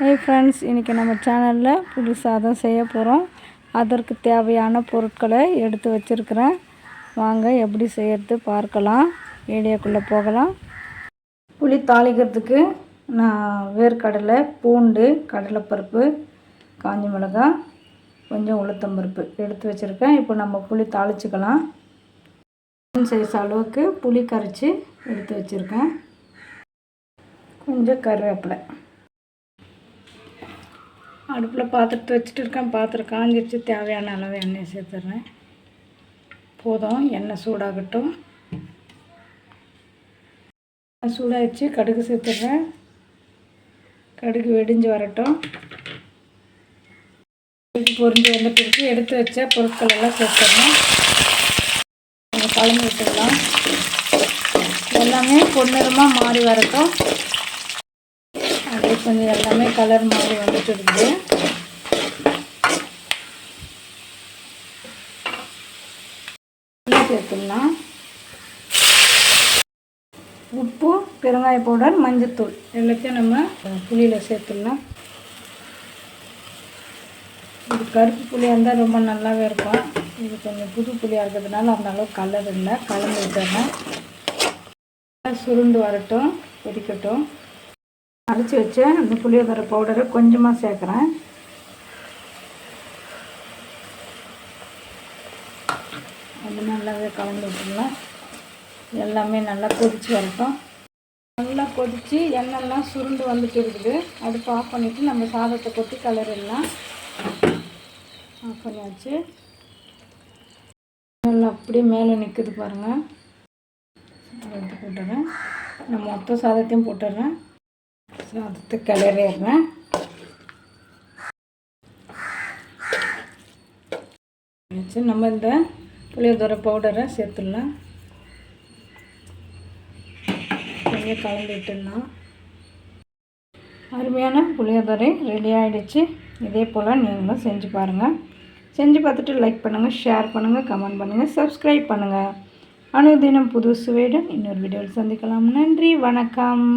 Hey friends இன்றைக்கி நம்ம சேனலில் புளி சாதம் செய்ய போகிறோம் அதற்கு தேவையான பொருட்களை எடுத்து வச்சுருக்கிறேன். வாங்க எப்படி செய்கிறது பார்க்கலாம். வீடியோக்குள்ளே போகலாம். புளி தாளிக்கிறதுக்கு நான் வேர்க்கடலை பூண்டு கடலைப்பருப்பு காஞ்சி மிளகாய் கொஞ்சம் உளுத்தம்பருப்பு எடுத்து வச்சுருக்கேன். இப்போ நம்ம புளி தாளிச்சுக்கலாம். சைஸ் அளவுக்கு புளி கரைச்சி எடுத்து வச்சுருக்கேன். கொஞ்சம் கருவேப்பிலை. அடுப்பில் பாத்திரத்தை வச்சுட்டு இருக்கேன். பாத்திரம் காஞ்சிருச்சு. தேவையான அளவு எண்ணெய் சேர்த்துட்றேன் போதும். எண்ணெய் சூடாகட்டும். சூடாகிடுச்சு கடுகு சேர்த்துட்றேன் கடுகு வெடிஞ்சு வரட்டும். கடுகு பொறிஞ்சு வந்த பிறகு எடுத்து வச்ச பொருட்கள் எல்லாம் சேர்த்துட்றேன் கலந்து விட்டுக்கலாம் எல்லாமே பொன்னிறமாக மாறி வரட்டும். இது கொஞ்சம் எல்லாமே கலர் மாதிரி வந்துட்டு இருக்குது. சேர்த்துடலாம். உப்பு பெருங்காய பவுடர் மஞ்சத்தூள். எல்லாத்தையும் நம்ம புளியில் சேர்த்துடலாம். இது கருப்பு புளியாக இருந்தால் ரொம்ப நல்லாவே இருக்கும். இது கொஞ்சம் புது புளியாக இருக்கிறதுனால அந்த அளவுக்கு கலர் இல்லை. கலந்து விட்டுறேன். சுருண்டு வரட்டும் கொதிக்கட்டும். அரைச்சி வச்ச அந்த புளியோதரை பவுடரை கொஞ்சமாக சேர்க்குறேன். அது நல்லாவே கலந்து விட்டுடலாம். எல்லாமே நல்லா கொதித்து வரட்டும். நல்லா கொதித்து எண்ணெய்லாம் சுருண்டு வந்துட்டு இருக்குது. அடுப்பு ஆஃப் பண்ணிவிட்டு நம்ம சாதத்தை கொட்டி கலரிடலாம். ஆஃப் பண்ணியாச்சு. நல்லா அப்படியே மேலே நிற்குது பாருங்கள் போட்டுறேன். நான் மொத்த சாதத்தையும் போட்டுடுறேன் சாதத்தை கிளறிடுறேன். வச்சு நம்ம இந்த புளியோதரை பவுடரை சேர்த்துடலாம். கொஞ்சம் கலந்துட்டுலாம் அருமையான புளியோதரை ரெடி ஆகிடுச்சு இதே போல் நீங்களும் செஞ்சு பாருங்கள் செஞ்சு பார்த்துட்டு லைக் பண்ணுங்கள் ஷேர் பண்ணுங்கள் கமெண்ட் பண்ணுங்கள் சப்ஸ்கிரைப் பண்ணுங்கள் அனுதினம் புது சுவையுடன் இன்னொரு வீடியோவில் சந்திக்கலாம். நன்றி வணக்கம்.